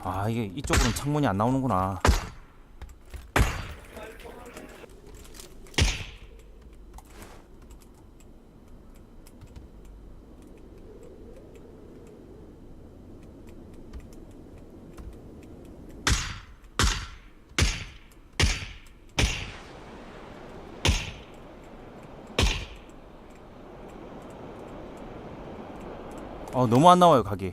아 이게 이쪽으로는 창문이 안 나오는구나. 어 너무 안 나와요 각이.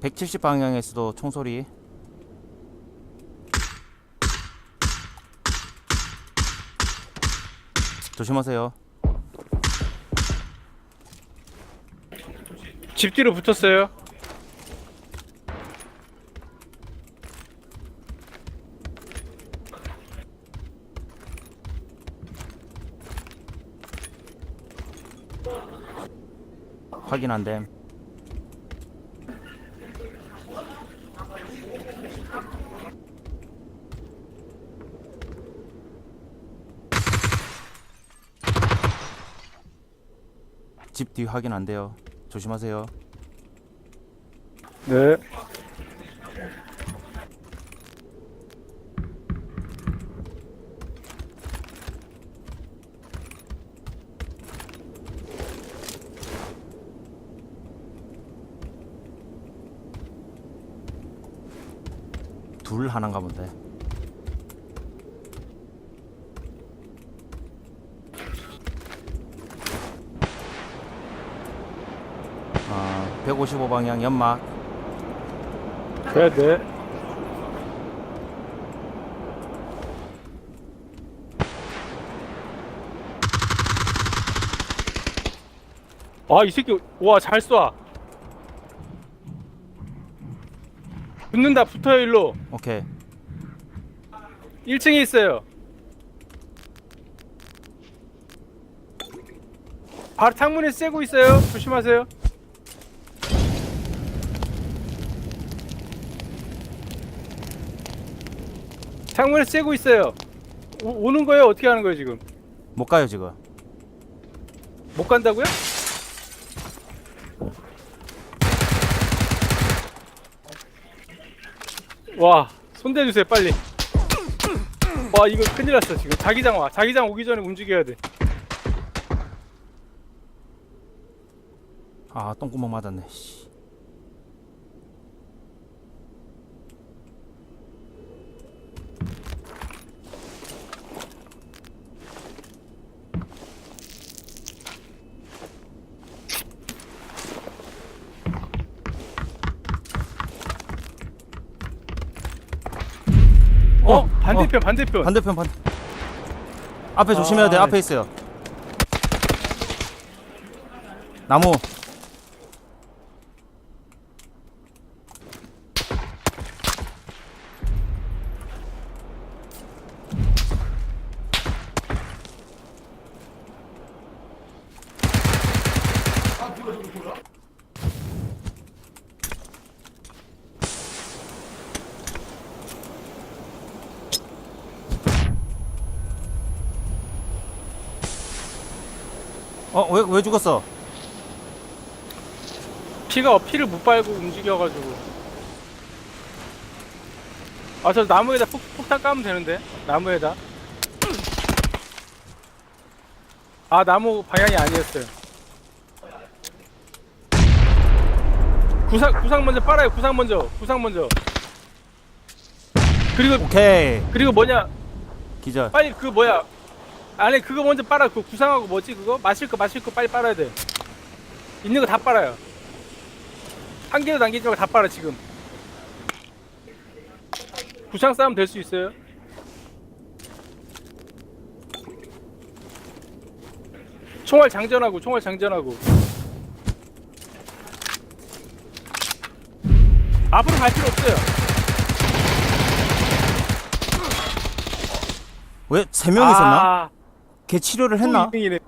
(170) 방향에서도 총소리. 조심하세요. 집 뒤로 붙었어요. 확인 안됨 집 뒤 확인 안 돼요. 조심하세요. 네. 둘 하나인가 본데 아, 155방향 연막 네, 네. 아, 이 새끼, 와, 잘 쏴. 붙는다, 붙어요, 일로. 오케이 1층에 있어요. 바로 창문에 쐬고 있어요. 조심하세요. 창문에 쐬고 있어요. 오, 오는 거예요? 어떻게 하는 거예요, 지금? 못 가요 지금 못 간다고요? 와, 손대 주세요, 빨리. 와, 이거 큰일 났어, 지금. 자기장 와. 자기장 오기 전에 움직여야 돼. 아 똥구멍 맞았네 씨. 어, 어, 반대편, 반대편. 반대편 반 앞에 조심해야 돼. 아, 앞에 있어요. 나무 어 왜 왜 죽었어 피가 피를 못 빨고 움직여가지고. 아, 저 나무에다 폭, 폭탄 까면 되는데. 나무에다. 아, 나무 방향이 아니었어요. 구상, 구상 먼저 빨아요. 구상 먼저. 구상 먼저. 그리고, 오케이 그리고 뭐냐. 기절 빨리 그 뭐야. 아니, 그거 먼저 빨아. 그 구상하고 뭐지, 그거? 마실 거, 마실 거 빨리 빨아야 돼. 있는 거 다 빨아요. 한 개도 남기지 말고 다 빨아, 지금. 구상 싸움 될 수 있어요? 총알 장전하고 총알 장전하고 앞으로 갈 필요 없어요 왜 세명 있었나 아, 걔 치료를 또 했나? 2등이네.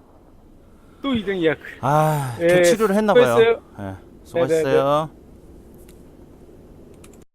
또 2등이야. 아, 예, 걔 치료를 했나 봐요. 수고했어요. 예, 수고하셨어요